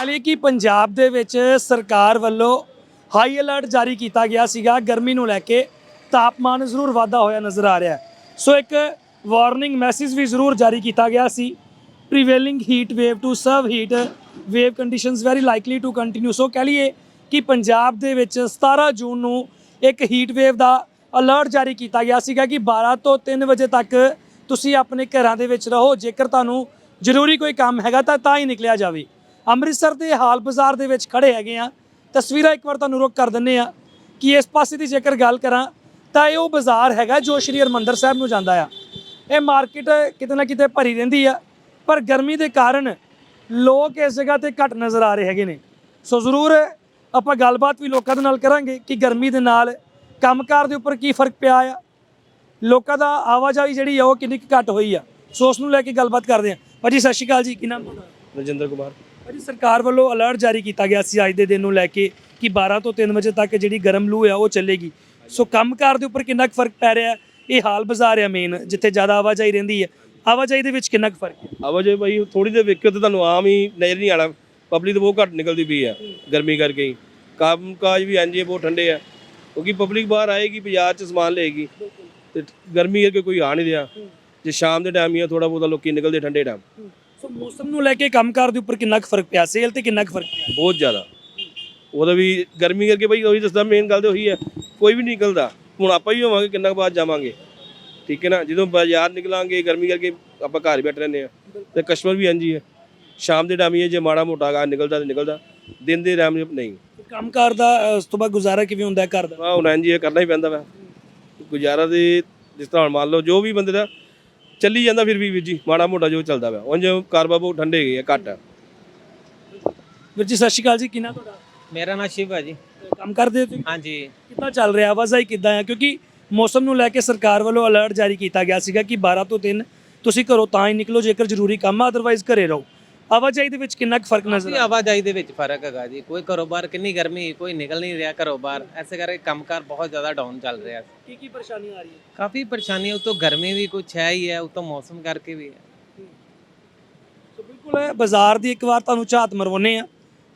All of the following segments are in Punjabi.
ਕਹ ਲਈਏ ਕਿ ਪੰਜਾਬ ਦੇ ਵਿੱਚ ਸਰਕਾਰ ਵੱਲੋਂ ਹਾਈ ਅਲਰਟ ਜਾਰੀ ਕੀਤਾ ਗਿਆ ਸੀਗਾ, ਗਰਮੀ ਨੂੰ ਲੈ ਕੇ ਤਾਪਮਾਨ ਜ਼ਰੂਰ ਵਾਧਾ ਹੋਇਆ ਨਜ਼ਰ ਆ ਰਿਹਾ ਸੋ ਇੱਕ ਵਾਰਨਿੰਗ ਮੈਸੇਜ ਵੀ ਜ਼ਰੂਰ ਜਾਰੀ ਕੀਤਾ ਗਿਆ ਸੀ prevailing heat wave to severe heat wave conditions very likely to continue so ਕਹ ਲਈਏ ਕਿ ਪੰਜਾਬ ਦੇ ਵਿੱਚ 17 ਜੂਨ ਨੂੰ ਇੱਕ ਹੀਟ ਵੇਵ ਦਾ ਅਲਰਟ ਜਾਰੀ ਕੀਤਾ ਗਿਆ ਸੀਗਾ ਕਿ 12 ਤੋਂ 3 ਵਜੇ ਤੱਕ ਤੁਸੀਂ ਆਪਣੇ ਘਰਾਂ ਦੇ ਵਿੱਚ ਰਹੋ, ਜੇਕਰ ਤੁਹਾਨੂੰ ਜ਼ਰੂਰੀ ਕੋਈ ਕੰਮ ਹੈਗਾ ਤਾਂ ਤਾਂ ਹੀ ਨਿਕਲਿਆ ਜਾਵੇ। ਅੰਮ੍ਰਿਤਸਰ ਦੇ ਹਾਲ ਬਾਜ਼ਾਰ ਦੇ ਵਿੱਚ ਖੜੇ ਹੈਗੇ ਆ। ਤਸਵੀਰਾਂ ਇੱਕ ਵਾਰ ਤੁਹਾਨੂੰ ਰੁਕ ਕਰ ਦਿੰਨੇ ਆ ਕਿ ਇਸ ਪਾਸੇ ਦੀ ਜੇਕਰ ਗੱਲ ਕਰਾਂ, ਤਾਂ ਇਹ ਉਹ ਬਾਜ਼ਾਰ ਹੈਗਾ ਜੋ ਸ਼੍ਰੀ ਹਰਮੰਦਰ ਸਾਹਿਬ ਨੂੰ ਜਾਂਦਾ ਆ। ਇਹ ਮਾਰਕੀਟ ਕਿਤੇ ਨਾ ਕਿਤੇ ਭਰੀ ਰਹਿੰਦੀ ਆ, ਪਰ ਗਰਮੀ ਦੇ ਕਾਰਨ ਲੋਕ ਇਸ ਜਗ੍ਹਾ ਤੇ ਘੱਟ ਨਜ਼ਰ ਆ ਰਹੇ ਹੈਗੇ ਨੇ। ਸੋ ਜ਼ਰੂਰ ਆਪਾਂ ਗੱਲਬਾਤ ਵੀ ਲੋਕਾਂ ਦੇ ਨਾਲ ਕਰਾਂਗੇ ਕਿ ਗਰਮੀ ਦੇ ਨਾਲ ਕੰਮਕਾਰ ਦੇ ਉੱਪਰ ਕੀ ਫ਼ਰਕ ਪਿਆ ਆ। ਲੋਕਾਂ ਦਾ ਆਵਾਜਾਈ ਜਿਹੜੀ ਆ ਉਹ ਕਿੰਨੀ ਕੁ ਘੱਟ ਹੋਈ ਆ। ਸੋ ਉਸ ਨੂੰ ਲੈ ਕੇ ਗੱਲਬਾਤ ਕਰਦੇ ਆ। ਭਾਜੀ, ਸਤਿ ਸ਼੍ਰੀ ਅਕਾਲ ਜੀ, ਕੀ ਨਾਮ ਤੁਹਾਡਾ? ਰਜਿੰਦਰ ਕੁਮਾਰ। ਭਾਜੀ, ਸਰਕਾਰ ਵੱਲੋਂ ਅਲਰਟ ਜਾਰੀ ਕੀਤਾ ਗਿਆ ਸੀ ਅੱਜ ਦੇ ਦਿਨ ਨੂੰ ਲੈ ਕੇ ਕਿ 12 ਤੋਂ 3 ਵਜੇ ਤੱਕ ਜਿਹੜੀ ਗਰਮ ਲੂ ਆ, ਉਹ ਚੱਲੇਗੀ। ਸੋ ਕੰਮਕਾਰ ਦੇ ਉੱਪਰ ਕਿੰਨਾ ਕੁ ਫ਼ਰਕ ਪੈ ਰਿਹਾ? ਇਹ ਹਾਲ ਬਾਜ਼ਾਰ ਆ ਮੇਨ ਜਿੱਥੇ ਜ਼ਿਆਦਾ ਆਵਾਜਾਈ ਰਹਿੰਦੀ ਹੈ ਆਵਾਜਾਈ ਦੇ ਵਿੱਚ ਕਿੰਨਾ ਕੁ ਫ਼ਰਕ ਹੈ ਆਵਾਜਾਈ ਬਾਈ ਥੋੜੀ ਦੇਰ ਵੇਖਿਓ ਤੇ ਤੁਹਾਨੂੰ ਆਮ ਹੀ ਨਜ਼ਰ ਨਹੀਂ ਆਣਾ ਪਬਲਿਕ ਤਾਂ ਬਹੁਤ ਘੱਟ ਨਿਕਲਦੀ ਪਈ ਆ, ਗਰਮੀ ਕਰਕੇ ਹੀ। ਕੰਮ ਕਾਜ ਵੀ ਇੰਜ ਹੀ ਬਹੁਤ ਠੰਡੇ ਆ। ਕਿਉਂਕਿ ਪਬਲਿਕ ਬਾਹਰ ਆਏਗੀ, ਬਾਜ਼ਾਰ ਚ ਸਮਾਨ ਲਏਗੀ। ਤੇ ਗਰਮੀ ਕਰਕੇ ਕੋਈ ਆ ਨਹੀਂ ਰਿਹਾ। ਜੇ ਸ਼ਾਮ ਦੇ ਟਾਈਮ ਹੀ ਆ ਥੋੜਾ ਬਹੁਤਾ ਲੋਕੀ ਨਿਕਲਦੇ ਠੰਡੇ ਟਾਈਮ ਸੋ ਮੌਸਮ ਨੂੰ ਲੈ ਕੇ ਕੰਮਕਾਰ ਦੇ ਉੱਪਰ ਕਿੰਨਾ ਕੁ ਫ਼ਰਕ ਪਿਆ? ਸੇਲ ਤੇ ਕਿੰਨਾ ਕੁ ਫ਼ਰਕ ਪਿਆ? ਬਹੁਤ ਜ਼ਿਆਦਾ। ਉਹਦਾ ਵੀ ਗਰਮੀ ਕਰਕੇ ਭਾਈ ਉਹੀ ਦੱਸਦਾ ਮੇਨ ਗੱਲ ਤੇ ਉਹੀ ਹੈ। ਕੋਈ ਵੀ ਨਹੀਂ ਨਿਕਲਦਾ। ਹੁਣ ਆਪਾਂ ਹੀ ਹੋਵਾਂਗੇ ਕਿੰਨਾ ਕੁ ਬਾਅਦ ਜਾਵਾਂਗੇ। ਠੀਕ ਹੈ ਨਾ? ਜਦੋਂ ਬਾਜ਼ਾਰ ਨਿਕਲਾਂਗੇ ਗਰਮੀ ਕਰਕੇ ਆਪਾਂ ਘਰ ਹੀ ਬੈਠ ਰਹਿੰਦੇ ਆ ਤੇ ਕਸਟਮਰ ਵੀ ਇੰਝ ਹੀ ਹੈ। ਸ਼ਾਮ ਦੇ ਟਾਈਮ ਹੀ ਹੈ, ਜੇ ਮਾੜਾ ਮੋਟਾ ਗਾ ਨਿਕਲਦਾ ਤੇ ਨਿਕਲਦਾ। ਦਿਨ ਦੇ ਟਾਈਮ ਨਹੀਂ। ਕੰਮਕਾਰ ਦਾ ਉਸ ਤੋਂ ਬਾਅਦ ਗੁਜ਼ਾਰਾ ਕਿਵੇਂ ਹੁੰਦਾ ਹੈ ਘਰ ਦਾ? ਆ ਹੁਣ ਇੰਝ ਹੀ ਹੈ, ਕਰਨਾ ਹੀ ਪੈਂਦਾ ਵਾ। ਗੁਜ਼ਾਰਾ ਦੇ ਜਿਸ ਤਰ੍ਹਾਂ ਮੰਨ ਲਓ ਜੋ ਵੀ ਬੰਦੇ ਦਾ ਚੱਲੀ ਜਾਂਦਾ ਫਿਰ ਵੀ ਵੀਰ ਜੀ ਮਾੜਾ ਮੋਟਾ ਜੋ ਚੱਲਦਾ ਵਾ ਉਂਝ ਕਾਰੋਬਾਰ ਬਹੁਤ ਠੰਡੇ ਗਏ ਆ ਘੱਟ ਆ। ਵੀਰ ਜੀ ਸਤਿ ਸ਼੍ਰੀ ਅਕਾਲ ਜੀ ਕਿੰਨਾ ਤੁਹਾਡਾ? ਮੇਰਾ ਨਾਮ ਸ਼ਿਵ ਹੈ ਜੀ। ਕੰਮ ਕਰਦੇ ਹੋ ਤੁਸੀਂ? ਹਾਂਜੀ। ਕਿੱਦਾਂ ਚੱਲ ਰਿਹਾ? ਆਵਾਜਾਈ ਕਿੱਦਾਂ ਹੈ ਕਿਉਂਕਿ ਮੌਸਮ ਨੂੰ ਲੈ ਕੇ ਸਰਕਾਰ ਵੱਲੋਂ ਅਲਰਟ ਜਾਰੀ ਕੀਤਾ ਗਿਆ ਸੀਗਾ ਕਿ 12 ਤੋਂ 3 ਤੁਸੀਂ ਘਰੋਂ ਤਾਂ ਹੀ ਨਿਕਲੋ ਜੇਕਰ ਜ਼ਰੂਰੀ ਕੰਮ ਆ ਅਦਰਵਾਈਜ਼ ਘਰੇ ਰਹੋ। ਆਵਾਜਾਈ ਦੇ ਵਿੱਚ ਕਿੰਨਾ ਕੁ ਫ਼ਰਕ ਨਜ਼ਰ ਕਾਫੀ ਆ? ਆਵਾਜਾਈ ਦੇ ਵਿੱਚ ਫ਼ਰਕ ਹੈਗਾ ਜੀ। ਕੋਈ ਘਰੋਂ ਬਾਹਰ ਕਿੰਨੀ ਗਰਮੀ ਕੋਈ ਨਿਕਲ ਨਹੀਂ ਰਿਹਾ ਘਰੋਂ ਬਾਹਰ। ਐਸੇ ਕਰਕੇ ਕੰਮਕਾਰ ਬਹੁਤ ਜ਼ਿਆਦਾ ਡਾਊਨ ਚੱਲ ਰਿਹਾ। ਕੀ ਕੀ ਪਰੇਸ਼ਾਨੀ ਆ ਰਹੀ ਹੈ ਕਾਫੀ ਪਰੇਸ਼ਾਨੀ ਉਤੋਂ ਗਰਮੀ ਵੀ ਕੁਛ ਹੈ ਹੀ ਹੈ ਉਤੋਂ ਮੌਸਮ ਕਰਕੇ ਵੀ ਹੈ। ਸੋ ਬਿਲਕੁਲ ਬਾਜ਼ਾਰ ਦੀ ਇੱਕ ਵਾਰ ਤੁਹਾਨੂੰ ਝਾਤ ਮਰਵਾਉਨੇ ਆ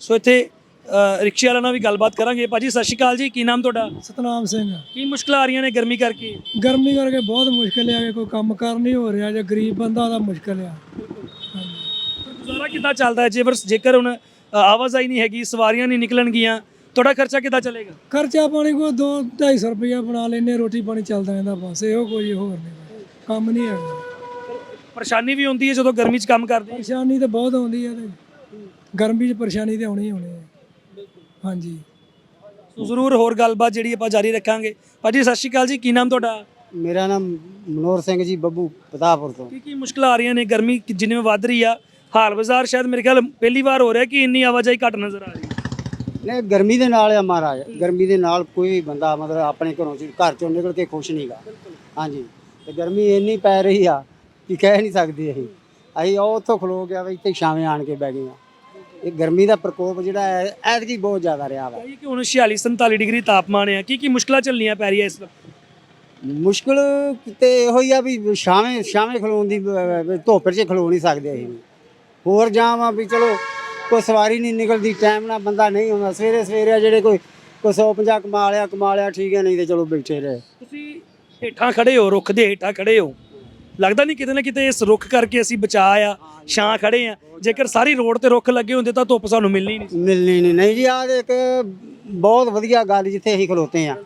ਸੋ ਇੱਥੇ ਅ, ਰਿਕਸ਼ੇ ਵਾਲਾ ਨਾਲ ਵੀ ਗੱਲਬਾਤ ਕਰਾਂਗੇ। ਭਾਜੀ ਸਤਿ ਸ਼੍ਰੀ ਅਕਾਲ ਜੀ। ਕੀ ਨਾਮ ਤੁਹਾਡਾ? ਸਤਨਾਮ ਸਿੰਘ। ਕੀ ਮੁਸ਼ਕਲਾਂ ਆ ਰਹੀਆਂ ਨੇ ਗਰਮੀ ਕਰਕੇ? ਗਰਮੀ ਕਰਕੇ ਬਹੁਤ ਮੁਸ਼ਕਲ ਆ ਕੋਈ ਕੰਮ ਕਾਰ ਨਹੀਂ ਹੋ ਰਿਹਾ ਜੇ ਗਰੀਬ ਬੰਦਾ ਦਾ ਮੁਸ਼ਕਲ ਆ। ਗੁਜ਼ਾਰਾ ਕਿੱਦਾਂ ਚੱਲਦਾ ਹੈ? ਜੇਕਰ ਜੇਕਰ ਹੁਣ ਅ, ਆਵਾਜਾਈ ਨਹੀਂ ਹੈਗੀ ਸਵਾਰੀਆਂ ਨਹੀਂ ਨਿਕਲਣਗੀਆਂ ਤੁਹਾਡਾ ਖਰਚਾ ਕਿੱਦਾਂ ਚੱਲੇਗਾ? ਖਰਚਾ ਪਾਣੀ ਕੋ 2 250 ਰੁਪਇਆ ਬਣਾ ਲੈਨੇ ਰੋਟੀ ਪਾਣੀ ਚੱਲਦਾ ਰਹਿੰਦਾ ਬਸ ਇਹੋ ਕੋਈ ਹੋਰ ਨਹੀਂ। ਕੰਮ ਨਹੀਂ ਹੈਗਾ। ਪਰੇਸ਼ਾਨੀ ਵੀ ਹੁੰਦੀ ਹੈ ਜਦੋਂ ਗਰਮੀ 'ਚ ਕੰਮ ਕਰਦੇ? ਹਾਂ ਪਰੇਸ਼ਾਨੀ ਤਾਂ ਬਹੁਤ ਆਉਂਦੀ ਹੈ ਤੇ ਗਰਮੀ 'ਚ ਪਰੇਸ਼ਾਨੀ ਤੇ ਆਉਣੀ ਹੀ ਆਉਣੀ ਹੈ। ਹਾਂਜੀ। ਸੋ ਜ਼ਰੂਰ ਹੋਰ ਗੱਲਬਾਤ ਜਿਹੜੀ ਆਪਾਂ ਜਾਰੀ ਰੱਖਾਂਗੇ। ਭਾਜੀ ਸਤਿ ਸ਼੍ਰੀ ਅਕਾਲ ਜੀ ਕੀ ਨਾਮ ਤੁਹਾਡਾ? ਮੇਰਾ ਨਾਮ ਮਨੋਰ ਸਿੰਘ ਜੀ ਬੱਬੂ ਪਤਾਪੁਰ ਤੋਂ। ਕੀ ਕੀ ਮੁਸ਼ਕਲਾਂ ਆ ਰਹੀਆਂ ਨੇ? ਗਰਮੀ ਕਿ- ਜਿਵੇਂ ਵੱਧ ਰਹੀ ਆ ਹਾਲ ਬਾਜ਼ਾਰ ਸ਼ਾਇਦ ਮੇਰੇ ਖਿਆਲ ਪਹਿਲੀ ਵਾਰ ਹੋ ਰਿਹਾ ਕਿ ਇੰਨੀ ਆਵਾਜਾਈ ਘੱਟ ਨਜ਼ਰ ਆ ਰਹੀ ਹੈ। ਨੇ ਗਰਮੀ ਦੇ ਨਾਲ ਆ ਮਹਾਰਾਜ ਗਰਮੀ ਦੇ ਨਾਲ ਕੋਈ ਵੀ ਬੰਦਾ ਮਤਲਬ ਆਪਣੇ ਘਰੋਂ ਚ ਘਰ ਚੋਂ ਨਿਕਲ ਕੇ ਖੁਸ਼ ਨਹੀਂਗਾ ਹਾਂਜੀ ਤੇ ਗਰਮੀ ਇੰਨੀ ਪੈ ਰਹੀ ਆ ਕਿ ਕਹਿ ਨਹੀਂ ਸਕਦੇ ਅਸੀਂ। ਅਸੀਂ ਉਹ ਉੱਥੋਂ ਖਲੋ ਗਿਆ ਵੀ ਇੱਥੇ ਛਾਵੇਂ ਆਣ ਕੇ ਬਹਿ ਗਏ ਆ। ਇਹ ਗਰਮੀ ਦਾ ਪ੍ਰਕੋਪ ਜਿਹੜਾ ਹੈ ਐਤਕੀ ਬਹੁਤ ਜ਼ਿਆਦਾ ਰਿਹਾ ਵਾ। ਕਿ ਹੁਣ 46 47 ਡਿਗਰੀ ਤਾਪਮਾਨ ਹੈ ਕੀ ਕੀ ਮੁਸ਼ਕਲਾਂ ਚੱਲਣੀਆਂ ਪੈ ਰਹੀਆਂ ਇਸ ਵਕਤ? ਮੁਸ਼ਕਲ ਤੇ ਇਹੋ ਹੀ ਆ ਵੀ ਛਾਵੇਂ ਛਾਵੇਂ ਖਲੋਣ ਦੀ ਅਹ, ਧੁੱਪ 'ਚ ਖਲੋ ਨਹੀਂ ਸਕਦੇ ਅਸੀਂ। ਹੋਰ ਆ ਵੀ ਚਲੋ ਕੋਈ ਸਵਾਰੀ ਨਹੀਂ ਨਿਕਲਦੀ ਟਾਈਮ ਨਾਲ ਬੰਦਾ ਨਹੀਂ ਆਉਂਦਾ। ਸਵੇਰੇ ਸਵੇਰੇ ਜਿਹੜੇ ਕੋਈ ਕੋਈ 150 ਕਮਾ ਲਿਆ ਕਮਾ ਲਿਆ ਠੀਕ ਹੈ ਨਹੀਂ ਤੇ ਚਲੋ ਬੈਠੇ ਰਹੇ। ਤੁਸੀਂ ਹੇਠਾਂ ਖੜੇ ਹੋ ਰੁੱਖ ਦੇ ਹੇਠਾਂ ਖੜੇ ਹੋ। ਲੱਗਦਾ ਨਹੀਂ ਕਿਤੇ ਨਾ ਕਿਤੇ ਇਸ ਰੁੱਖ ਕਰਕੇ ਅਸੀਂ ਬਚਾ ਆ ਛਾਂ ਖੜੇ ਆ। ਜੇਕਰ ਸਾਰੀ ਰੋਡ ਤੇ ਰੁੱਖ ਲੱਗੇ ਹੁੰਦੇ ਤਾਂ ਧੁੱਪ ਸਾਨੂੰ ਮਿਲਣੀ ਨਹੀਂ। ਮਿਲਣੀ ਨਹੀਂ। ਨਹੀਂ ਜੀ ਆਹ ਇੱਕ ਬਹੁਤ ਵਧੀਆ ਗੱਲ ਜਿੱਥੇ ਅਸੀਂ ਖਲੋਤੇ ਆ।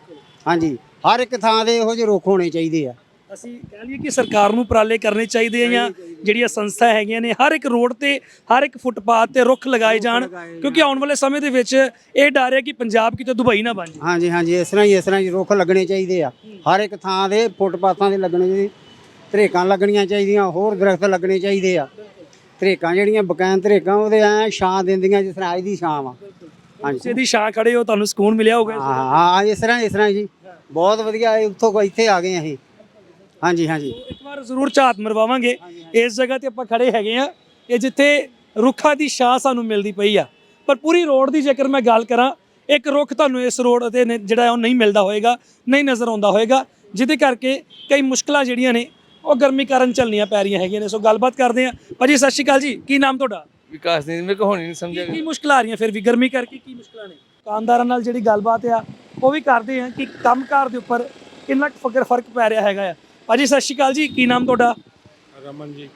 ਹਾਂਜੀ ਹਰ ਇੱਕ ਥਾਂ ਦੇ ਇਹੋ ਜਿਹੇ ਰੁੱਖ ਹੋਣੇ ਚਾਹੀਦੇ ਆ। ਅਸੀਂ ਕਹਿ ਲਈਏ ਕਿ ਸਰਕਾਰ ਨੂੰ ਉਪਰਾਲੇ ਕਰਨੇ ਚਾਹੀਦੇ ਆ ਜਾਂ ਜਿਹੜੀਆਂ ਸੰਸਥਾ ਹੈਗੀਆਂ ਨੇ ਹਰ ਇੱਕ ਰੋਡ ਤੇ ਹਰ ਇੱਕ ਫੁੱਟਪਾਥ ਤੇ ਰੁੱਖ ਲਗਾਏ ਜਾਣ ਕਿਉਂਕਿ ਆਉਣ ਵਾਲੇ ਸਮੇਂ ਦੇ ਵਿੱਚ ਇਹ ਡਰ ਹੈ ਕਿ ਪੰਜਾਬ ਕਿਤੇ ਦੁਬਈ ਨਾ ਬਣ ਜਾਏ। ਹਾਂਜੀ ਹਾਂਜੀ ਇਸ ਤਰ੍ਹਾਂ ਹੀ ਇਸ ਤਰ੍ਹਾਂ ਹੀ ਰੁੱਖ ਲੱਗਣੇ ਚਾਹੀਦੇ ਆ। ਹਰ ਇੱਕ ਥਾਂ ਦੇ ਫੁੱਟਪਾਥਾਂ ਦੇ ਲੱਗਣੇ ਚਾਹੀਦੇ ਧਰੇਕਾਂ ਲੱਗਣੀਆਂ ਚਾਹੀਦੀਆਂ ਹੋਰ ਦਰਖਤ ਲੱਗਣੇ ਚਾਹੀਦੇ ਆ। ਧਰੇਕਾਂ ਜਿਹੜੀਆਂ ਬਕਾਇਨ ਧਰੇਕਾਂ ਉਹਦੇ ਐ ਛਾਂ ਦਿੰਦੀਆਂ ਜਿਸ ਤਰ੍ਹਾਂ ਅੱਜ ਦੀ ਛਾਂ ਵਾ। ਹਾਂਜੀ। ਦੀ ਛਾਂ ਖੜੇ ਹੋ ਤੁਹਾਨੂੰ ਸਕੂਨ ਮਿਲਿਆ ਹੋਊਗਾ ਹਾਂ ਹਾਂ ਇਸ ਤਰ੍ਹਾਂ ਇਸ ਤਰ੍ਹਾਂ ਜੀ। ਬਹੁਤ ਵਧੀਆ ਉੱਥੋਂ ਇੱਥੇ ਆ ਗਏ ਅਸੀਂ। ਹਾਂਜੀ ਹਾਂਜੀ। ਇੱਕ ਵਾਰ ਜ਼ਰੂਰ ਝਾਤ ਮਰਵਾਵਾਂਗੇ। ਇਸ ਜਗ੍ਹਾ ਤੇ ਆਪਾਂ ਖੜੇ ਹੈਗੇ ਆ ਇਹ ਜਿੱਥੇ ਰੁੱਖਾਂ ਦੀ ਛਾਂ ਸਾਨੂੰ ਮਿਲਦੀ ਪਈ ਆ। ਪਰ ਪੂਰੀ ਰੋਡ ਦੀ ਜੇਕਰ ਮੈਂ ਗੱਲ ਕਰਾਂ ਇੱਕ ਰੁੱਖ ਤੁਹਾਨੂੰ ਇਸ ਰੋਡ ਤੇ ਨੇ- ਜਿਹੜਾ ਉਹ ਨਹੀਂ ਮਿਲਦਾ ਹੋਏਗਾ ਨਹੀਂ ਨਜ਼ਰ ਆਉਂਦਾ ਹੋਏਗਾ ਜਿਹਦੇ ਕਰਕੇ ਕਈ ਮੁਸ਼ਕਲਾਂ ਜਿਹੜੀਆਂ ਨੇ ਉਹ ਗਰਮੀ ਕਾਰਨ ਚੱਲਣੀਆਂ ਪੈ ਰਹੀਆਂ ਹੈਗੀਆਂ ਨੇ। ਸੋ ਗੱਲਬਾਤ ਕਰਦੇ ਆ ਭਾਜੀ ਸਤਿ ਸ਼੍ਰੀ ਅਕਾਲ ਜੀ। ਕੀ ਨਾਮ ਤੁਹਾਡਾ? ਵਿਕਾਸ ਨਹੀਂ ਮੇਰੇ ਕੋ ਹੋਣੀ ਨਹੀਂ ਸਮਝਿਆ ਕੀ ਮੁਸ਼ਕਲਾਂ ਆ ਰਹੀਆਂ ਫਿਰ ਵੀ? ਗਰਮੀ ਕਰਕੇ ਕੀ ਮੁਸ਼ਕਲਾਂ ਨੇ? ਦੁਕਾਨਦਾਰਾਂ ਨਾਲ ਜਿਹੜੀ ਗੱਲਬਾਤ ਆ ਉਹ ਵੀ ਕਰਦੇ ਆ ਕਿ ਕੰਮਕਾਰ ਦੇ ਉੱਪਰ ਕਿੰਨਾ ਕੁ ਫਕਰ ਫ਼ਰਕ ਪੈ ਰਿਹਾ ਹੈਗਾ ਆ। ਭਾਜੀ ਸਤਿ ਸ਼੍ਰੀ ਅਕਾਲ ਜੀ। ਕੀ ਨਾਮ ਤੁਹਾਡਾ? ਰਮਨ ਜੀ।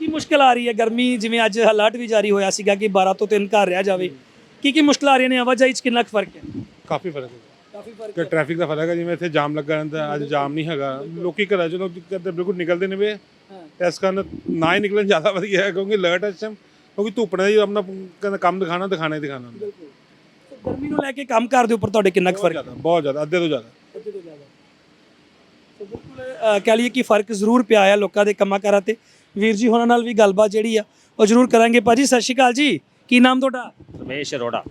ਕੀ ਮੁਸ਼ਕਲ ਆ ਰਹੀ ਹੈ ਗਰਮੀ? ਜਿਵੇਂ ਅੱਜ ਅਲਰਟ ਵੀ ਜਾਰੀ ਹੋਇਆ ਸੀਗਾ ਕਿ 12 ਤੋਂ 3 ਘਰ ਰਿਹਾ ਜਾਵੇ। ਕੀ ਕੀ ਮੁਸ਼ਕਲਾਂ ਆ ਰਹੀਆਂ ਨੇ? ਆਵਾਜਾਈ 'ਚ ਕਿੰਨਾ ਫ਼ਰਕ ਹੈ? ਕਾਫੀ ਫ਼ਰਕ ਹੈ। ਕਾਫੀ ਫ਼ਰਕ ਕਿ ਟ੍ਰੈਫਿਕ ਦਾ ਫ਼ਰਕ ਹੈ। ਜਿਵੇਂ ਇੱਥੇ ਜਾਮ ਲੱਗਾ ਰਹਿੰਦਾ ਅੱਜ ਜਾਮ ਨਹੀਂ ਹੈਗਾ। ਲੋਕੀ ਘਰਾਂ ਚੋਂ ਕਰਦੇ ਬਿਲਕੁਲ ਨਿਕਲਦੇ ਨੇ ਵੇ ਇਸ ਕਾਰਨ ਨਾ ਹੀ ਨਿਕਲਣ ਜ਼ਿਆਦਾ ਵਧੀਆ ਹੈ ਕਿਉਂਕਿ ਲਰਟ ਇਸ ਟਾਈਮ ਕਿਉਂਕਿ ਧੁੱਪ ਨੇ ਆਪਣਾ ਕੰਮ ਦਿਖਾਣਾ ਦਿਖਾਣਾ ਹੀ ਦਿਖਾਣਾ। ਗਰਮੀ ਨੂੰ ਲੈ ਕੇ ਕੰਮਕਾਰ ਦੇ ਉੱਪਰ ਤੁਹਾਡੇ ਕਿੰਨਾ ਕੁ ਬਹੁਤ ਫ਼ਰਕ ਜ਼ਿਆਦਾ ਬਹੁਤ ਜ਼ਿਆਦਾ ਅੱਧੇ ਤੋਂ ਜ਼ਿਆਦਾ। ਅੱਧੇ ਤੋਂ ਜ਼ਿਆਦਾ। ਬਿਲਕੁਲ ਅਹ, ਕਹਿ ਲਈਏ ਕਿ ਫ਼ਰਕ ਜ਼ਰੂਰ ਪਿਆ ਆ ਲੋਕਾਂ ਦੇ ਕੰਮਾਂ ਕਾਰਾਂ ਤੇ। ਵੀਰ ਜੀ ਹੋਰਾਂ ਨਾਲ ਵੀ ਗੱਲਬਾਤ ਜਿਹੜੀ ਆ ਉਹ ਜ਼ਰੂਰ ਕਰਾਂਗੇ। ਭਾਜੀ ਸਤਿ ਸ਼੍ਰੀ ਅਕਾਲ ਜੀ। ਕੀ ਨਾਮ ਤੁਹਾਡਾ? ਰਮੇਸ਼ ਅਰੋੜਾ।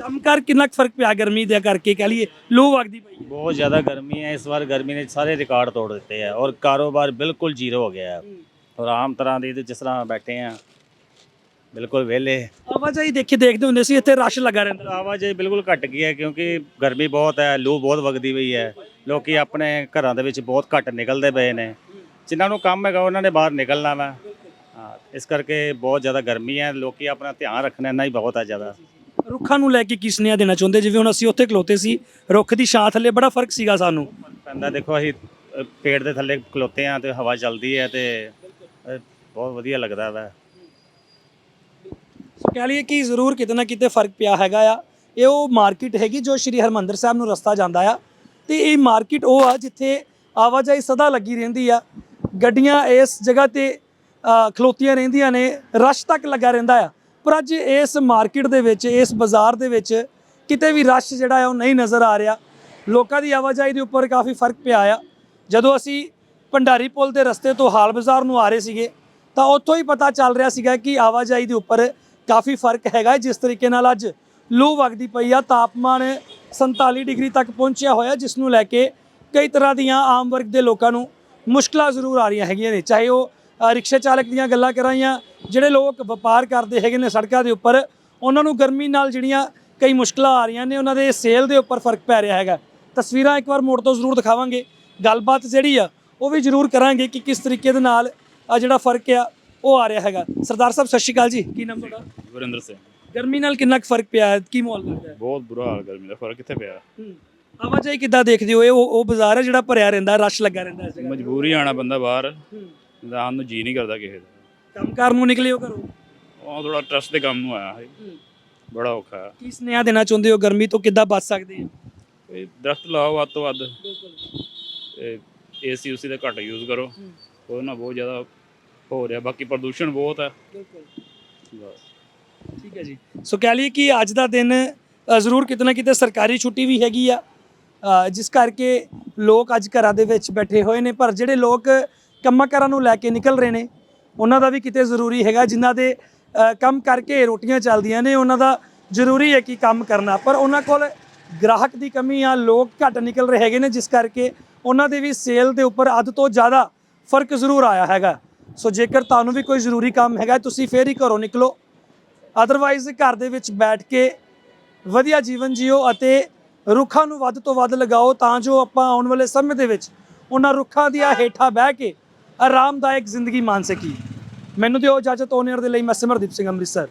ਕੰਮਕਾਰ ਕਿੰਨਾ ਕੁ ਫ਼ਰਕ ਪਿਆ ਗਰਮੀ ਦੇ ਕਰਕੇ ਕਹਿ ਲਈਏ? ਲੋ ਵਗਦੀ ਪਈ ਹੈ ਬਹੁਤ ਜ਼ਿਆਦਾ ਗਰਮੀ ਹੈ ਇਸ ਵਾਰ ਗਰਮੀ ਨੇ ਸਾਰੇ ਰਿਕਾਰਡ ਤੋੜ ਦਿੱਤੇ ਆ ਔਰ ਕਾਰੋਬਾਰ ਬਿਲਕੁਲ ਜ਼ੀਰੋ ਹੋ ਗਿਆ ਹੈ। ਔਰ ਆਮ ਤਰ੍ਹਾਂ ਦੀ ਜਿਸ ਤਰ੍ਹਾਂ ਬੈਠੇ ਆ ਬਿਲਕੁਲ ਵਿਹਲੇ। ਆਵਾਜਾਈ ਦੇਖੀ ਦੇਖਦੇ ਹੁੰਦੇ ਸੀ ਇੱਥੇ ਰਸ਼ ਲੱਗਾ ਰਹਿੰਦਾ। ਆਵਾਜਾਈ ਬਿਲਕੁਲ ਘਟ ਗਈ ਹੈ ਕਿਉਂਕਿ ਗਰਮੀ ਬਹੁਤ ਹੈ ਲੂ ਬਹੁਤ ਵਗਦੀ ਪਈ ਹੈ। ਲੋਕੀ ਆਪਣੇ ਘਰਾਂ ਦੇ ਵਿੱਚ ਬਹੁਤ ਘੱਟ ਨਿਕਲਦੇ ਪਏ ਨੇ। ਜਿਨ੍ਹਾਂ ਨੂੰ ਕੰਮ ਹੈਗਾ ਉਹਨਾਂ ਨੇ ਬਾਹਰ ਨਿਕਲਣਾ ਵਾ। ਹਾਂ ਇਸ ਕਰਕੇ ਬਹੁਤ ਜ਼ਿਆਦਾ ਗਰਮੀ ਹੈ। ਲੋਕੀ ਆਪਣਾ ਧਿਆਨ ਰੱਖਣਾ ਇੰਨਾ ਹੀ ਬਹੁਤ ਹੈ ਜ਼ਿਆਦਾ। ਰੁੱਖਾਂ ਨੂੰ ਲੈ ਕੇ ਕੀ ਸੁਨੇਹਾ ਦੇਣਾ ਚਾਹੁੰਦੇ? ਜਿਵੇਂ ਹੁਣ ਅਸੀਂ ਉੱਥੇ ਖਲੋਤੇ ਸੀ ਰੁੱਖ ਦੀ ਛਾਂ ਥੱਲੇ ਬੜਾ ਫ਼ਰਕ ਸੀਗਾ ਸਾਨੂੰ। ਪੈਂਦਾ ਦੇਖੋ ਅਸੀਂ ਅ, ਪੇੜ ਦੇ ਥੱਲੇ ਖਲੋਤੇ ਆ ਤੇ ਹਵਾ ਚੱਲਦੀ ਹੈ ਤੇ ਅ, ਬਹੁਤ ਵਧੀਆ ਲੱਗਦਾ ਵਾ। ਕਹਿ ਲਈਏ ਕਿ ਜ਼ਰੂਰ ਕਿਤੇ ਨਾ ਕਿਤੇ ਫ਼ਰਕ ਪਿਆ ਹੈਗਾ ਆ। ਇਹ ਉਹ ਮਾਰਕੀਟ ਹੈਗੀ ਜੋ ਸ਼੍ਰੀ ਹਰਮੰਦਰ ਸਾਹਿਬ ਨੂੰ ਰਸਤਾ ਜਾਂਦਾ ਆ। ਤੇ ਇਹ ਮਾਰਕੀਟ ਉਹ ਆ ਜਿੱਥੇ ਆਵਾਜਾਈ ਸਦਾ ਲੱਗੀ ਰਹਿੰਦੀ ਆ। ਗੱਡੀਆਂ ਇਸ ਜਗ੍ਹਾ ਤੇ ਖਲੋਤੀਆਂ ਰਹਿੰਦੀਆਂ ਨੇ, ਰਸ਼ ਤੱਕ ਲੱਗਾ ਰਹਿੰਦਾ ਆ। ਪਰ ਅੱਜ ਇਸ ਮਾਰਕੀਟ ਦੇ ਵਿੱਚ, ਇਸ ਬਾਜ਼ਾਰ ਦੇ ਵਿੱਚ ਕਿਤੇ ਵੀ ਰਸ਼ ਜਿਹੜਾ ਆ ਉਹ ਨਹੀਂ ਨਜ਼ਰ ਆ ਰਿਹਾ। ਲੋਕਾਂ ਦੀ ਆਵਾਜਾਈ ਦੇ ਉੱਪਰ ਕਾਫੀ ਫ਼ਰਕ ਪਿਆ ਆ। ਜਦੋਂ ਅਸੀਂ ਭੰਡਾਰੀ ਪੁਲ ਦੇ ਰਸਤੇ ਤੋਂ ਹਾਲ ਬਾਜ਼ਾਰ ਨੂੰ ਆ ਰਹੇ ਸੀਗੇ, ਤਾਂ ਉੱਥੋਂ ਹੀ ਪਤਾ ਚੱਲ ਰਿਹਾ ਸੀਗਾ ਕਿ ਆਵਾਜਾਈ ਦੇ ਉੱਪਰ ਕਾਫੀ ਫ਼ਰਕ ਹੈਗਾ ਜਿਸ ਤਰੀਕੇ ਨਾਲ ਅੱਜ ਲੂ ਵਗਦੀ ਪਈ ਆ। ਤਾਪਮਾਨ 47 ਡਿਗਰੀ ਤੱਕ ਪਹੁੰਚਿਆ ਹੋਇਆ, ਜਿਸ ਨੂੰ ਲੈ ਕੇ ਕਈ ਤਰ੍ਹਾਂ ਦੀਆਂ ਆਮ ਵਰਗ ਦੇ ਲੋਕਾਂ ਨੂੰ ਮੁਸ਼ਕਲਾਂ ਜ਼ਰੂਰ ਆ ਰਹੀਆਂ ਹੈਗੀਆਂ ਨੇ। ਚਾਹੇ ਉਹ ਰਿਕਸ਼ੇ ਚਾਲਕ ਦੀਆਂ ਗੱਲਾਂ ਕਰਾਂ ਜਾਂ ਜਿਹੜੇ ਲੋਕ ਵਪਾਰ ਕਰਦੇ ਹੈਗੇ ਨੇ ਸੜਕਾਂ ਦੇ ਉੱਪਰ, ਉਹਨਾਂ ਨੂੰ ਗਰਮੀ ਨਾਲ ਜਿਹੜੀਆਂ ਕਈ ਮੁਸ਼ਕਲਾਂ ਆ ਰਹੀਆਂ ਨੇ, ਉਹਨਾਂ ਦੇ ਸੇਲ ਦੇ ਉੱਪਰ ਫ਼ਰਕ ਪੈ ਰਿਹਾ ਹੈਗਾ। ਤਸਵੀਰਾਂ ਇੱਕ ਵਾਰ ਮੋੜ ਤੋਂ ਜ਼ਰੂਰ ਦਿਖਾਵਾਂਗੇ। ਗੱਲਬਾਤ ਜਿਹੜੀ ਆ, ਉਹ ਵੀ ਜ਼ਰੂਰ ਕਰਾਂਗੇ ਕਿ ਕਿਸ ਤਰੀਕੇ ਦੇ ਨਾਲ ਆ ਜਿਹੜਾ ਫ਼ਰਕ ਆ ਉਹ ਆ ਰਿਹਾ ਹੈਗਾ। ਸਰਦਾਰ ਸਾਹਿਬ ਸਤਿ ਸ਼੍ਰੀ ਅਕਾਲ ਜੀ। ਕੀ ਨਾਮ ਤੁਹਾਡਾ? ਵਰਿੰਦਰ ਸਿੰਘ। ਗਰਮੀ ਨਾਲ ਕਿੰਨਾ ਕੁ ਫ਼ਰਕ ਪਿਆ? ਹੈ ਕੀ ਮਾਹੌਲ ਲੱਗਦਾ ਹੈ? ਬਹੁਤ ਬੁਰਾ ਹਾਲ ਗਰਮੀ ਦਾ। ਫ਼ਰਕ ਕਿੱਥੇ ਪਿਆ? ਹੂੰ। ਆਵਾਜਾਈ ਕਿੱਦਾਂ ਦੇਖਦੇ ਹੋ? ਇਹ ਉਹ ਉਹ ਬਾਜ਼ਾਰ ਹੈ ਜਿਹੜਾ ਭਰਿਆ ਰਹਿੰਦਾ ਰਸ਼ ਲੱਗਾ ਰਹਿੰਦਾ ਇਸ ਜਗ੍ਹਾ। ਮਜਬੂਰੀ ਆਣਾ ਬੰਦਾ ਬਾਹਰ। ਹੂੰ। ਨੂੰ ਜੀ ਨਹੀਂ ਕਰਦਾ ਕਿਸੇ ਦਾ। ਕੰਮਕਾਰ ਨੂੰ ਨਿਕਲਿਓ ਘਰੋਂ। ਉਹ ਥੋੜਾ ਟਰਸਟ ਦੇ ਕੰਮ ਨੂੰ ਆਇਆ ਹੈ। ਬੜਾ ਔਖਾ ਹੈ। ਕੀ ਸੁਨੇਹਾ ਦੇਣਾ ਚਾਹੁੰਦੇ ਹੋ? ਗਰਮੀ ਤੋਂ ਕਿੱਦਾਂ ਬਚ ਸਕਦੇ ਆ ਇਹ ਦਰਖਤ ਲਾਓ ਵੱਧ ਤੋਂ ਵੱਧ। ਤੇ ਏਸੀ ਉਸੀ ਦਾ ਘੱਟ ਯੂਜ਼ ਕਰੋ। ਉਹਦੇ ਨਾਲ ਬਹੁਤ ਜ਼ਿਆਦਾ ਹੋ ਰਿਹਾ ਬਾਕੀ ਪ੍ਰਦੂਸ਼ਣ ਬਹੁਤ ਹੈ। ਠੀਕ ਹੈ ਜੀ। ਸੋ ਕਹਿ ਲਈਏ ਕਿ ਅੱਜ ਦਾ ਦਿਨ ਅ, ਜ਼ਰੂਰ ਕਿਤੇ ਨਾ ਕਿਤੇ ਸਰਕਾਰੀ ਛੁੱਟੀ ਵੀ ਹੈਗੀ ਆ। ਅ, ਜਿਸ ਕਰਕੇ ਲੋਕ ਅੱਜ ਘਰਾਂ ਦੇ ਵਿੱਚ ਬੈਠੇ ਹੋਏ ਨੇ ਪਰ ਜਿਹੜੇ ਲੋਕ ਕੰਮਾਂ ਕਾਰਾਂ ਨੂੰ ਲੈ ਕੇ ਨਿਕਲ ਰਹੇ ਨੇ ਉਹਨਾਂ ਦਾ ਵੀ ਕਿਤੇ ਜ਼ਰੂਰੀ ਹੈਗਾ। ਜਿਨ੍ਹਾਂ ਦੇ ਅ, ਕੰਮ ਕਰਕੇ ਰੋਟੀਆਂ ਚੱਲਦੀਆਂ ਨੇ ਉਹਨਾਂ ਦਾ ਜ਼ਰੂਰੀ ਹੈ ਕਿ ਕੰਮ ਕਰਨਾ। ਪਰ ਉਹਨਾਂ ਕੋਲ ਗ੍ਰਾਹਕ ਦੀ ਕਮੀ ਆ ਲੋਕ ਘੱਟ ਨਿਕਲ ਰਹੇ ਹੈਗੇ ਨੇ ਜਿਸ ਕਰਕੇ ਉਹਨਾਂ ਦੇ ਵੀ ਸੇਲ ਦੇ ਉੱਪਰ ਅੱਧ ਤੋਂ ਜ਼ਿਆਦਾ ਫ਼ਰਕ ਜ਼ਰੂਰ ਆਇਆ ਹੈਗਾ। ਸੋ ਜੇਕਰ ਤੁਹਾਨੂੰ ਵੀ ਕੋਈ ਜ਼ਰੂਰੀ ਕੰਮ ਹੈਗਾ, ਤੁਸੀਂ ਫੇਰ ਹੀ ਘਰੋਂ ਨਿਕਲੋ। ਅਦਰਵਾਈਜ਼ ਘਰ ਦੇ ਵਿੱਚ ਬੈਠ ਕੇ ਵਧੀਆ ਜੀਵਨ ਜੀਓ ਅਤੇ ਰੁੱਖਾਂ ਨੂੰ ਵੱਧ ਤੋਂ ਵੱਧ ਲਗਾਓ, ਤਾਂ ਜੋ ਆਪਾਂ ਆਉਣ ਵਾਲੇ ਸਮੇਂ ਦੇ ਵਿੱਚ ਉਹਨਾਂ ਰੁੱਖਾਂ ਦੀਆਂ ਹੇਠਾਂ ਬਹਿ ਕੇ ਆਰਾਮਦਾਇਕ ਜ਼ਿੰਦਗੀ ਮਾਣ ਸਕੀਏ। ਮੈਨੂੰ ਦਿਓ ਇਜਾਜ਼ਤ ਓਨਰ ਦੇ ਲਈ ਮੈਂ ਸਿਮਰਦੀਪ ਸਿੰਘ ਅੰਮ੍ਰਿਤਸਰ।